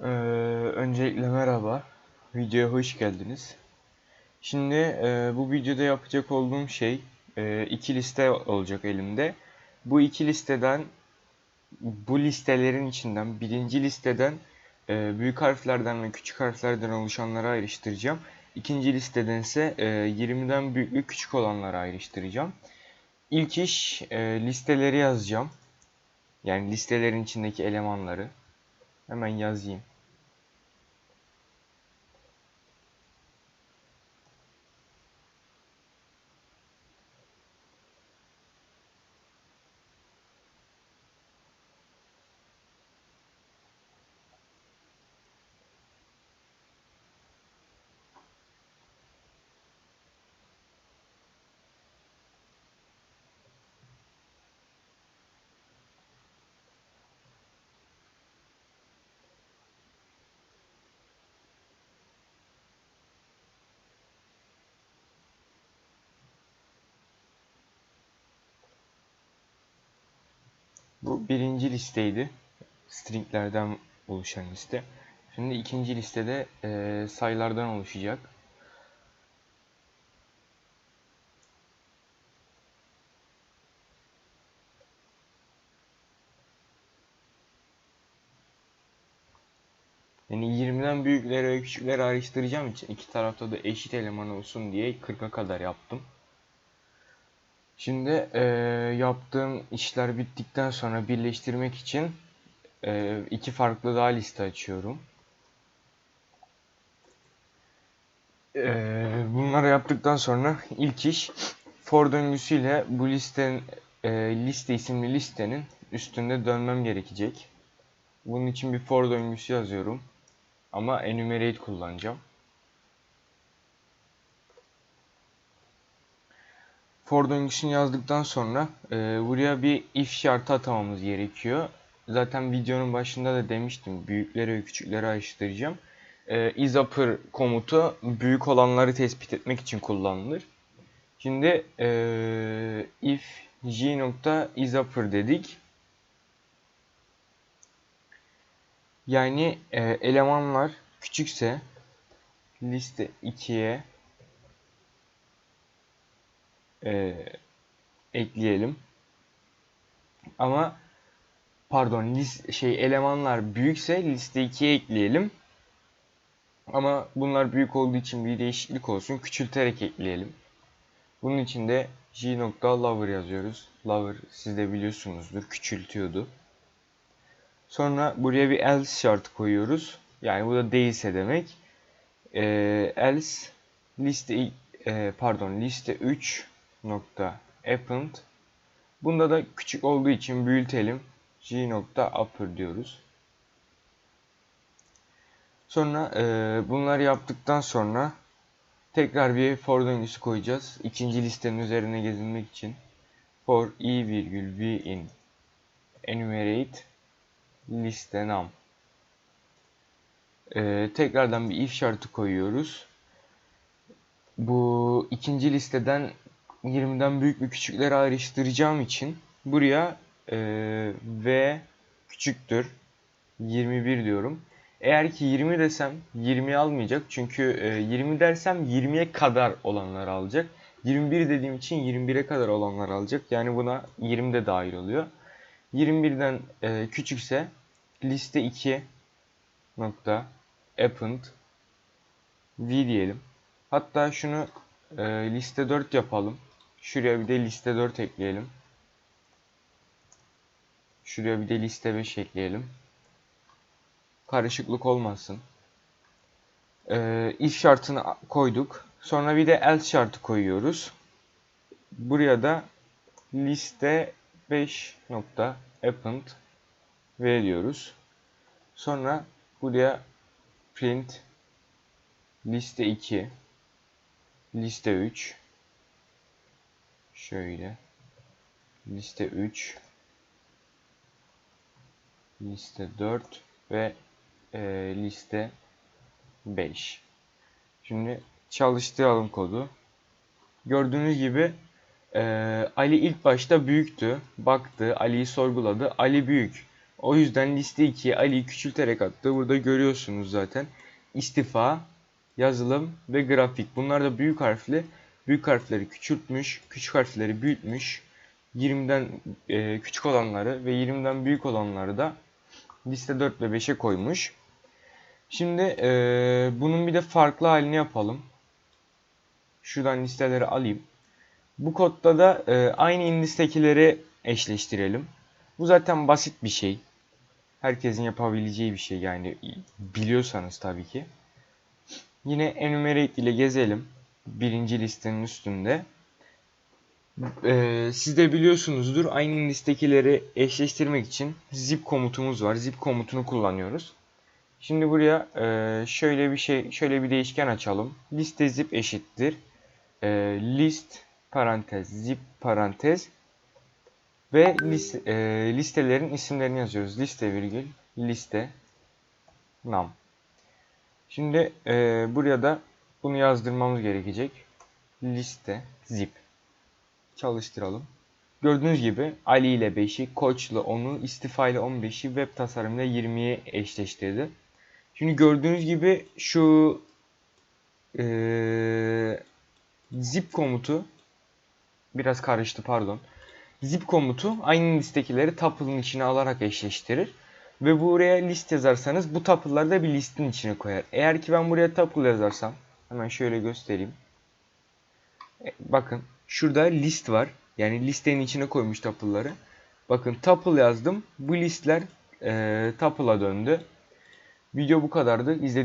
Ee, öncelikle merhaba. Videoya hoş geldiniz. Şimdi e, bu videoda yapacak olduğum şey e, iki liste olacak elimde. Bu iki listeden bu listelerin içinden birinci listeden e, büyük harflerden ve küçük harflerden oluşanları ayrıştıracağım. İkinci listeden ise e, 20'den büyük ve küçük olanları ayrıştıracağım. İlk iş e, listeleri yazacağım. Yani listelerin içindeki elemanları. Hemen Bu birinci listeydi. Stringlerden oluşan liste. Şimdi ikinci listede e, sayılardan oluşacak. Yani 20'den büyükleri ve küçükleri ayrıştıracağım için iki tarafta da eşit eleman olsun diye 40'a kadar yaptım. Şimdi e, yaptığım işler bittikten sonra birleştirmek için e, iki farklı daha liste açıyorum. E, bunları yaptıktan sonra ilk iş for döngüsüyle bu listenin e, liste isimli listenin üstünde dönmem gerekecek. Bunun için bir for döngüsü yazıyorum. Ama enumerate kullanacağım. For döngüsünü yazdıktan sonra e, buraya bir if şartı atamamız gerekiyor. Zaten videonun başında da demiştim. Büyükleri ve küçükleri ayrıştıracağım. E, isUpper komutu büyük olanları tespit etmek için kullanılır. Şimdi e, if j.isUpper dedik. Yani e, elemanlar küçükse liste 2'ye e, ekleyelim. Ama pardon list şey elemanlar büyükse liste 2'ye ekleyelim. Ama bunlar büyük olduğu için bir değişiklik olsun. Küçülterek ekleyelim. Bunun için de j.lower yazıyoruz. Lower siz de biliyorsunuzdur. Küçültüyordu. Sonra buraya bir else şartı koyuyoruz. Yani bu da değilse demek. Ee, else liste e, pardon liste 3 nokta. Bunda da küçük olduğu için büyütelim. g diyoruz. Sonra e, bunları yaptıktan sonra tekrar bir for döngüsü koyacağız. İkinci listenin üzerine gezinmek için. For i virgül v in enumerate liste num. Ee, tekrardan bir if şartı koyuyoruz. Bu ikinci listeden 20'den büyük ve küçükleri ayrıştıracağım için buraya e, v küçüktür 21 diyorum. Eğer ki 20 desem 20 almayacak. Çünkü e, 20 dersem 20'ye kadar olanları alacak. 21 dediğim için 21'e kadar olanlar alacak. Yani buna 20 de dahil oluyor. 21'den e, küçükse liste 2 nokta append v diyelim. Hatta şunu e, liste 4 yapalım. Şuraya bir de liste 4 ekleyelim. Şuraya bir de liste 5 ekleyelim. Karışıklık olmasın. E, if şartını koyduk. Sonra bir de else şartı koyuyoruz. Buraya da liste 5 nokta append veriyoruz. Sonra buraya print liste 2 liste 3 şöyle liste 3 liste 4 ve e, liste 5 şimdi çalıştıralım kodu gördüğünüz gibi e, Ali ilk başta büyüktü baktı Ali'yi sorguladı Ali büyük O yüzden liste 2'ye Ali'yi küçülterek attı. Burada görüyorsunuz zaten. İstifa, yazılım ve grafik. Bunlar da büyük harfli. Büyük harfleri küçültmüş, küçük harfleri büyütmüş. 20'den e, küçük olanları ve 20'den büyük olanları da liste 4 ve 5'e koymuş. Şimdi e, bunun bir de farklı halini yapalım. Şuradan listeleri alayım. Bu kodda da e, aynı indistekileri eşleştirelim. Bu zaten basit bir şey. Herkesin yapabileceği bir şey yani biliyorsanız tabii ki. Yine enumerate ile gezelim. Birinci listenin üstünde. Ee, siz de biliyorsunuzdur aynı listekileri eşleştirmek için zip komutumuz var. Zip komutunu kullanıyoruz. Şimdi buraya e, şöyle bir şey, şöyle bir değişken açalım. Liste zip eşittir. E, list parantez zip parantez ve list, e, listelerin isimlerini yazıyoruz. Liste virgül liste nam. Şimdi e, buraya da bunu yazdırmamız gerekecek. Liste zip. Çalıştıralım. Gördüğünüz gibi Ali ile 5'i, Koç ile 10'u, İstifa ile 15'i, web tasarım ile 20'yi eşleştirdi. Şimdi gördüğünüz gibi şu e, zip komutu biraz karıştı pardon. Zip komutu aynı listekileri tuple'ın içine alarak eşleştirir. Ve buraya list yazarsanız bu tuple'ları da bir listin içine koyar. Eğer ki ben buraya tuple yazarsam hemen şöyle göstereyim. E, bakın şurada list var. Yani listenin içine koymuş tuple'ları. Bakın tuple yazdım. Bu listler e, tuple'a döndü. Video bu kadardı. İzlediğiniz